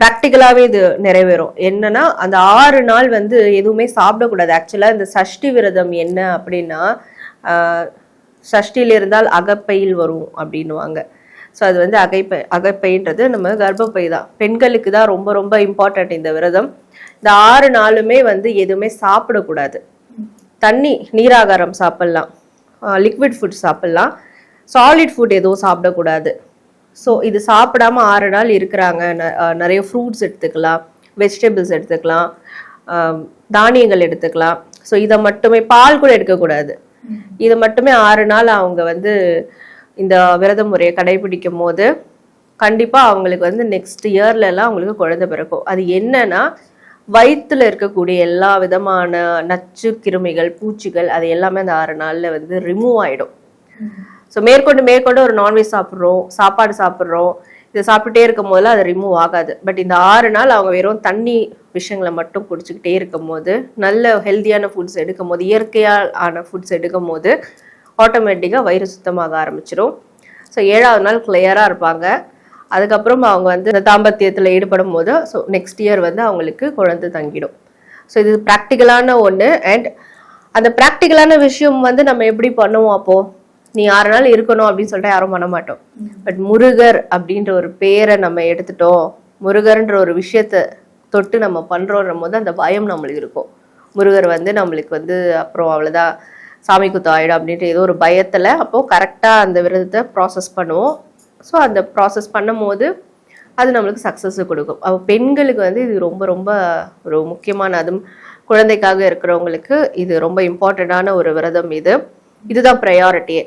ப்ராக்டிக்கலாகவே இது நிறைவேறும். என்னன்னா அந்த ஆறு நாள் வந்து எதுவுமே சாப்பிடக்கூடாது. ஆக்சுவலாக இந்த சஷ்டி விரதம் என்ன அப்படின்னா சஷ்டியில் இருந்தால் அகப்பையில் வரும் அப்படின்னுவாங்க. ஸோ அது வந்து அகைப்பை அகப்பைன்றது நம்ம கர்ப்பப்பை தான். பெண்களுக்கு தான் ரொம்ப ரொம்ப இம்பார்ட்டன்ட் இந்த விரதம். இந்த ஆறு நாளுமே வந்து எதுவுமே சாப்பிடக்கூடாது. தண்ணி நீராகாரம் சாப்பிட்லாம். லிக்விட் ஃபுட் சாப்பிட்லாம். சாலிட் ஃபுட் எதுவும் சாப்பிடக்கூடாது. ஸோ இது சாப்பிடாம ஆறு நாள் இருக்கிறாங்க. நிறைய ஃப்ரூட்ஸ் எடுத்துக்கலாம் வெஜிடபிள்ஸ் எடுத்துக்கலாம் தானியங்கள் எடுத்துக்கலாம். ஸோ இதை மட்டுமே பால் கூட எடுக்கக்கூடாது. இதை மட்டுமே ஆறு நாள் அவங்க வந்து இந்த விரத முறையை கடைபிடிக்கும் போது கண்டிப்பாக அவங்களுக்கு வந்து நெக்ஸ்ட் இயர்லலாம் அவங்களுக்கு குழந்தை பிறக்கும். அது என்னன்னா வயிற்றுல இருக்கக்கூடிய எல்லா விதமான நச்சு கிருமிகள் பூச்சிகள் அது எல்லாமே அந்த ஆறு நாளில் வந்து ரிமூவ் ஆகிடும் ஸோ மேற்கொண்டு மேற்கொண்டு ஒரு நான்வெஜ் சாப்பிட்றோம் சாப்பாடு சாப்பிட்றோம் இதை சாப்பிட்டுட்டே இருக்கும் போதெல்லாம் அது ரிமூவ் ஆகாது. பட் இந்த ஆறு நாள் அவங்க வெறும் தண்ணி விஷயங்களை மட்டும் குடிச்சுக்கிட்டே இருக்கும் போது நல்ல ஹெல்த்தியான ஃபுட்ஸ் எடுக்கும் போது இயற்கையால் ஆன ஃபுட்ஸ் எடுக்கும் போது ஆட்டோமேட்டிக்காக வயிறு சுத்தமாக ஆரம்பிச்சிடும் ஸோ ஏழாவது நாள் கிளியராக இருப்பாங்க. அதுக்கப்புறம் அவங்க வந்து இந்த தாம்பத்தியத்தில் ஈடுபடும் போது ஸோ நெக்ஸ்ட் இயர் வந்து அவங்களுக்கு குழந்தை தங்கிடும். ஸோ இது ப்ராக்டிக்கலான ஒன்று அண்ட் அந்த ப்ராக்டிக்கலான விஷயம் வந்து நம்ம எப்படி பண்ணுவோம் அப்போது நீ ஆறு நாள் இருக்கணும் அப்படின்னு சொல்லிட்டு யாரும் பண்ண மாட்டோம். பட் முருகர் அப்படின்ற ஒரு பேரை நம்ம எடுத்துட்டோம். முருகர்ன்ற ஒரு விஷயத்த தொட்டு நம்ம பண்றோன்ற போது அந்த பயம் நம்மளுக்கு இருக்கும். முருகர் வந்து நம்மளுக்கு வந்து அப்புறம் அவ்வளோதான் சாமி குத்து ஆயிடும் அப்படின்ற ஏதோ ஒரு பயத்துல அப்போ கரெக்டாக அந்த விரதத்தை ப்ராசஸ் பண்ணுவோம். ஸோ அந்த ப்ராசஸ் பண்ணும் போது அது நம்மளுக்கு சக்ஸஸ் கொடுக்கும். அப்போ பெண்களுக்கு வந்து இது ரொம்ப ரொம்ப ஒரு முக்கியமான அதுவும் குழந்தைக்காக இருக்கிறவங்களுக்கு இது ரொம்ப இம்பார்ட்டண்ட்டான ஒரு விரதம் இது. இதுதான் ப்ரையாரிட்டியே